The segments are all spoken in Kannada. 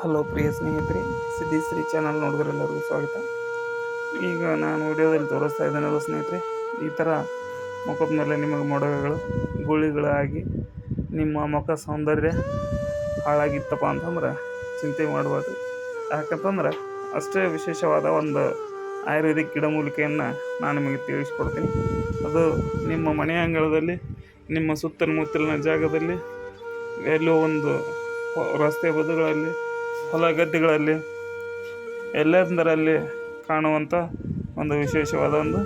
ಹಲೋ ಪ್ರಿಯ ಸ್ನೇಹಿತರೆ ಸಿದ್ಧಿಶ್ರೀ ಚಾನಲ್ ನೋಡಿದ್ರೆಲ್ಲರಿಗೂ ಸ್ವಾಗತ. ಈಗ ನಾನು ವಿಡಿಯೋದಲ್ಲಿ ತೋರಿಸ್ತಾ ಇದ್ದೇನಲ್ಲ ಸ್ನೇಹಿತರೆ, ಈ ಥರ ಮುಖದ ಮೇಲೆ ನಿಮಗೆ ಮೊಡವೆಗಳು ಗುಳಿಗಳಾಗಿ ನಿಮ್ಮ ಮುಖ ಸೌಂದರ್ಯ ಹಾಳಾಗಿತ್ತಪ್ಪ ಅಂತಂದ್ರೆ ಚಿಂತೆ ಮಾಡಬಾರ್ದು. ಯಾಕಂತಂದ್ರೆ ಅಷ್ಟೇ ವಿಶೇಷವಾದ ಒಂದು ಆಯುರ್ವೇದಿಕ್ ಗಿಡಮೂಲಿಕೆಯನ್ನು ನಾನು ನಿಮಗೆ ತಿಳಿಸ್ಕೊಡ್ತೀನಿ. ಅದು ನಿಮ್ಮ ಮನೆ ಅಂಗಳದಲ್ಲಿ, ನಿಮ್ಮ ಸುತ್ತಮುತ್ತಲಿನ ಜಾಗದಲ್ಲಿ ಎಲ್ಲೋ ಒಂದು ರಸ್ತೆ ಬದಿಗಳಲ್ಲಿ ಹೊಲ ಗದ್ದೆಗಳಲ್ಲಿ ಎಲ್ಲೆಂದರಲ್ಲಿ ಕಾಣುವಂಥ ಒಂದು ವಿಶೇಷವಾದ ಒಂದು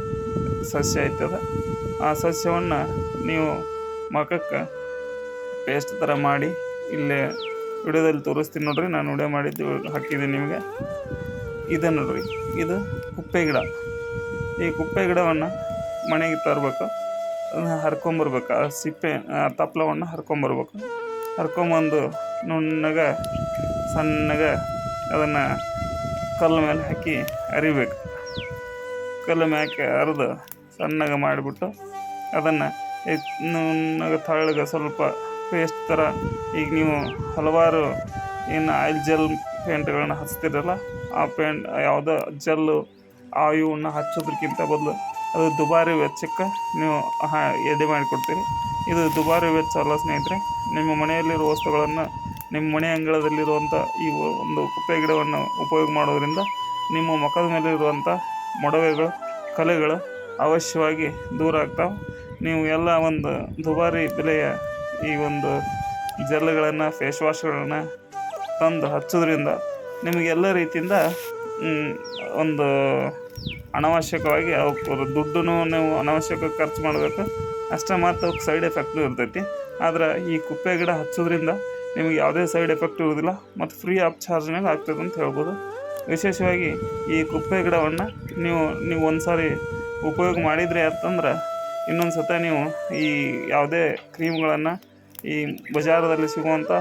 ಸಸ್ಯ ಐತದ ಆ ಸಸ್ಯವನ್ನು ನೀವು ಮಖಕ್ಕೆ ಪೇಸ್ಟ್ ಥರ ಮಾಡಿ ಇಲ್ಲೇ ವಿಡಿಯೋದಲ್ಲಿ ತೋರಿಸ್ತೀನಿ ನೋಡ್ರಿ. ನಾನು ವಿಡಿಯೋ ಮಾಡಿದ್ದು ಹಾಕಿದ್ದೀನಿ ನಿಮಗೆ. ಇದು ನೋಡ್ರಿ. ಇದು ಕುಪ್ಪೆ ಗಿಡ. ಈ ಕುಪ್ಪೆ ಗಿಡವನ್ನು ಮನೆಗೆ ತರಬೇಕು. ಹರ್ಕೊಂಬರ್ಬೇಕು. ಆ ಸಿಪ್ಪೆ, ಆ ತಪ್ಲವನ್ನು ಹರ್ಕೊಂಬರ್ಬೇಕು. ಹರ್ಕೊಂಬಂದು ನುಣ್ಣಗೆ ಸಣ್ಣಗೆ ಅದನ್ನು ಕಲ್ಲು ಮೇಲೆ ಹಾಕಿ ಅರಿಬೇಕು. ಕಲ್ಲು ಮೇಲೆ ಅರೆದು ಸಣ್ಣಗೆ ಮಾಡಿಬಿಟ್ಟು ಅದನ್ನು ತಳ್ಳಗೆ ಸ್ವಲ್ಪ ಪೇಸ್ಟ್ ಥರ ಈಗ ನೀವು ಹಲವಾರು ಏನು ಆಯಿಲ್ ಜೆಲ್ ಪೇಂಟ್ಗಳನ್ನ ಹಚ್ತಿರಲ್ಲ, ಆ ಪೇಂಟ್ ಯಾವುದೋ ಜೆಲ್ಲು ಆ ಇವನ್ನ ಹಚ್ಚೋದಕ್ಕಿಂತ ಬದಲು ಅದು ದುಬಾರಿ ವೆಚ್ಚಕ್ಕೆ ನೀವು ಎಡೆ ಮಾಡಿಕೊಡ್ತೀರಿ. ಇದು ದುಬಾರಿ ವೆಚ್ಚ ಅಲ್ಲ ಸ್ನೇಹಿತರೆ, ನಿಮ್ಮ ಮನೆಯಲ್ಲಿರುವ ವಸ್ತುಗಳನ್ನು ನಿಮ್ಮ ಮನೆ ಅಂಗಳದಲ್ಲಿರುವಂಥ ಈ ಒಂದು ಕುಪ್ಪೆ ಗಿಡವನ್ನು ಉಪಯೋಗ ಮಾಡೋದರಿಂದ ನಿಮ್ಮ ಮುಖದ ಮೇಲೆ ಇರುವಂಥ ಮೊಡವೆಗಳು, ಕಲೆಗಳು ಅವಶ್ಯವಾಗಿ ದೂರ ಆಗ್ತಾವೆ. ನೀವು ಎಲ್ಲ ಒಂದು ದುಬಾರಿ ಬೆಲೆಯ ಈ ಒಂದು ಜೆಲ್ಗಳನ್ನು ಫೇಸ್ ವಾಶ್ಗಳನ್ನು ತಂದು ಹಚ್ಚೋದ್ರಿಂದ ನಿಮಗೆಲ್ಲ ರೀತಿಯಿಂದ ಒಂದು ಅನಾವಶ್ಯಕವಾಗಿ ಅವಕ್ಕೆ ದುಡ್ಡನ್ನು ನೀವು ಅನಾವಶ್ಯಕ ಖರ್ಚು ಮಾಡಬೇಕು. ಅಷ್ಟೇ ಮಾತ್ರ ಅವಕ್ಕೆ ಸೈಡ್ ಎಫೆಕ್ಟು ಇರ್ತೈತಿ. ಆದ್ರೆ ಈ ಕುಪ್ಪೆ ಗಿಡ ಹಚ್ಚೋದ್ರಿಂದ ನಿಮಗೆ ಯಾವುದೇ ಸೈಡ್ ಎಫೆಕ್ಟ್ ಇರೋದಿಲ್ಲ ಮತ್ತು ಫ್ರೀ ಆಫ್ ಚಾರ್ಜ್ನಾಗ ಆಗ್ತದೆ ಅಂತ ಹೇಳ್ಬೋದು. ವಿಶೇಷವಾಗಿ ಈ ಕುಪ್ಪೆ ಗಿಡವನ್ನು ನೀವು ನೀವು ಒಂದು ಸಾರಿ ಉಪಯೋಗ ಮಾಡಿದರೆ ಅಂತಂದ್ರೆ ಇನ್ನೊಂದು ಸತ ನೀವು ಈ ಯಾವುದೇ ಕ್ರೀಮ್ಗಳನ್ನು ಈ ಬಜಾರದಲ್ಲಿ ಸಿಗುವಂಥ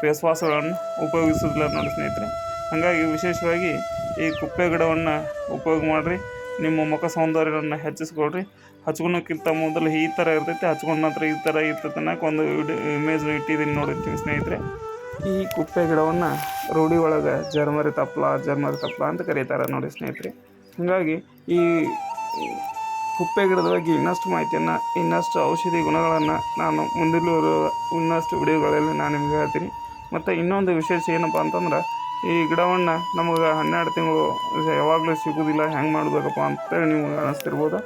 ಫೇಸ್ ವಾಶ್ಗಳನ್ನು ಉಪಯೋಗಿಸೋದಿಲ್ಲ ನೋಡಿ ಸ್ನೇಹಿತರೆ. ಹಾಗಾಗಿ ವಿಶೇಷವಾಗಿ ಈ ಕುಪ್ಪೆ ಗಿಡವನ್ನು ಉಪಯೋಗ ಮಾಡಿರಿ. ನಿಮ್ಮ ಮುಖ ಸೌಂದರ್ಯವನ್ನು ಹೆಚ್ಚಿಸ್ಕೊಳ್ರಿ. ಹಚ್ಕೊಳೋಕ್ಕಿಂತ ಮೊದಲು ಈ ಥರ ಇರ್ತೈತೆ, ಹಚ್ಕೊಂಡ ನಂತರ ಈ ಥರ ಇರ್ತೈತೆ ಒಂದು ವಿಡಿಯೋ ಇಮೇಜ್ ಇಟ್ಟಿದ್ದೀನಿ ನೋಡಿರ್ತೀವಿ ಸ್ನೇಹಿತರೆ. ಈ ಕುಪ್ಪೆ ಗಿಡವನ್ನು ರೂಢಿ ಒಳಗೆ ಜರ್ಮರಿ ತಪ್ಪಲ ಜರ್ಮರಿ ತಪ್ಪಲ ಅಂತ ಕರೀತಾರೆ ನೋಡಿ ಸ್ನೇಹಿತರೆ. ಹಾಗಾಗಿ ಈ ಕುಪ್ಪೆ ಗಿಡದ ಬಗ್ಗೆ ಇನ್ನಷ್ಟು ಮಾಹಿತಿಯನ್ನು, ಇನ್ನಷ್ಟು ಔಷಧಿ ಗುಣಗಳನ್ನು ನಾನು ಮುಂದಿರುವ ಇನ್ನಷ್ಟು ವಿಡಿಯೋಗಳಲ್ಲಿ ನಾನು ನಿಮಗೆ ಹೇಳ್ತೀನಿ. ಮತ್ತು ಇನ್ನೊಂದು ವಿಶೇಷ ಏನಪ್ಪ ಅಂತಂದ್ರೆ ಈ ಗಿಡವನ್ನು ನಮಗೆ ಹನ್ನೆರಡು ತಿಂಗಳು ಯಾವಾಗಲೂ ಸಿಗೋದಿಲ್ಲ, ಹೆಂಗೆ ಮಾಡಬೇಕಪ್ಪ ಅಂತೇಳಿ ನೀವು ಅನ್ನಿಸ್ತಿರ್ಬೋದು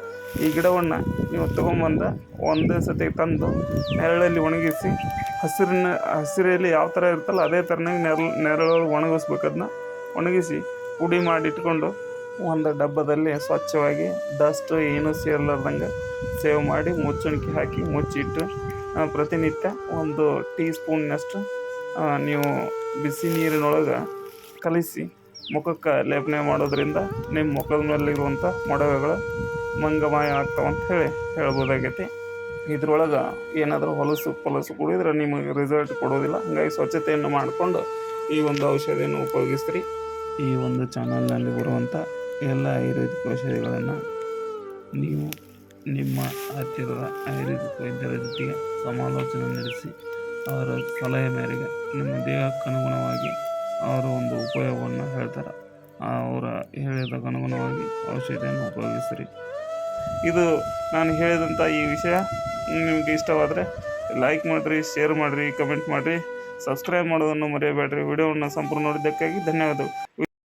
ಈ ಗಿಡವನ್ನು ನೀವು ತೊಗೊಂಬಂದು ಒಂದೇ ಸತಿ ತಂದು ನೆರಳಲ್ಲಿ ಒಣಗಿಸಿ, ಹಸಿರಿನ ಹಸಿರಲ್ಲಿ ಯಾವ ಥರ ಇರ್ತಲ್ಲ ಅದೇ ಥರನಾಗಿ ನೆರಳು ನೆರಳಲ್ಲಿ ಒಣಗಿಸ್ಬೇಕು ಅದನ್ನ ಒಣಗಿಸಿ ಪುಡಿ ಮಾಡಿ ಇಟ್ಕೊಂಡು ಒಂದು ಡಬ್ಬದಲ್ಲಿ ಸ್ವಚ್ಛವಾಗಿ ಡಸ್ಟು ಏನೂ ಸೇರ್ಲಾರ್ದಂಗೆ ಸೇವ್ ಮಾಡಿ ಮುಚ್ಚಣಿಕೆ ಹಾಕಿ ಮುಚ್ಚಿಟ್ಟು ಪ್ರತಿನಿತ್ಯ ಒಂದು ಟೀ ಸ್ಪೂನ್ನಷ್ಟು ನೀವು ಬಿಸಿ ನೀರಿನೊಳಗೆ ಕಲಿಸಿ ಮುಖಕ್ಕೆ ಲೇಪನೆ ಮಾಡೋದ್ರಿಂದ ನಿಮ್ಮ ಮುಖದ ಮೇಲಿರುವಂಥ ಮೊಡವೆಗಳು ಮಂಗಮಯ ಮಂಗಮಾಯ ಆಗ್ತಾವಂತ ಹೇಳಿ ಹೇಳ್ಬೋದಾಗೈತಿ. ಇದ್ರೊಳಗೆ ಏನಾದರೂ ಹೊಲಸು ಪೊಲಸು ಕುಡಿದ್ರೆ ನಿಮಗೆ ರಿಸಲ್ಟ್ ಕೊಡೋದಿಲ್ಲ. ಹಂಗಾಗಿ ಸ್ವಚ್ಛತೆಯನ್ನು ಮಾಡಿಕೊಂಡು ಈ ಒಂದು ಔಷಧಿಯನ್ನು ಉಪಯೋಗಿಸ್ರಿ ಈ ಒಂದು ಚಾನಲ್ನಲ್ಲಿ ಬರುವಂಥ ಎಲ್ಲ ಆಯುರ್ವೇದಿಕ್ ಔಷಧಿಗಳನ್ನು ನೀವು ನಿಮ್ಮ ಹತ್ತಿರದ ಆಯುರ್ವೇದಿಕ್ ವೈದ್ಯರ ಜೊತೆಗೆ ಸಮಾಲೋಚನೆ ನಡೆಸಿ ಅವರ ಸಲಹೆ ಮೇರೆಗೆ ನಿಮ್ಮ ದೇಹಕ್ಕೆ ಅನುಗುಣವಾಗಿ ಅವರು ಒಂದು ಉಪಯೋಗವನ್ನು ಹೇಳ್ತಾರೆ. ಅವರ ಹೇಳಿದ ಅನುಗುಣವಾಗಿ ಔಷಧಿಯನ್ನು ಉಪಯೋಗಿಸಿರಿ. ಇದು ನಾನು ಹೇಳಿದಂಥ ಈ ವಿಷಯ ನಿಮಗೆ ಇಷ್ಟವಾದರೆ ಲೈಕ್ ಮಾಡಿರಿ ಶೇರ್ ಮಾಡಿರಿ ಕಮೆಂಟ್ ಮಾಡಿರಿ ಸಬ್ಸ್ಕ್ರೈಬ್ ಮಾಡೋದನ್ನು ಮರೆಯಬೇಡ್ರಿ. ವಿಡಿಯೋವನ್ನು ಸಂಪೂರ್ಣ ನೋಡಿದ್ದಕ್ಕಾಗಿ ಧನ್ಯವಾದಗಳು.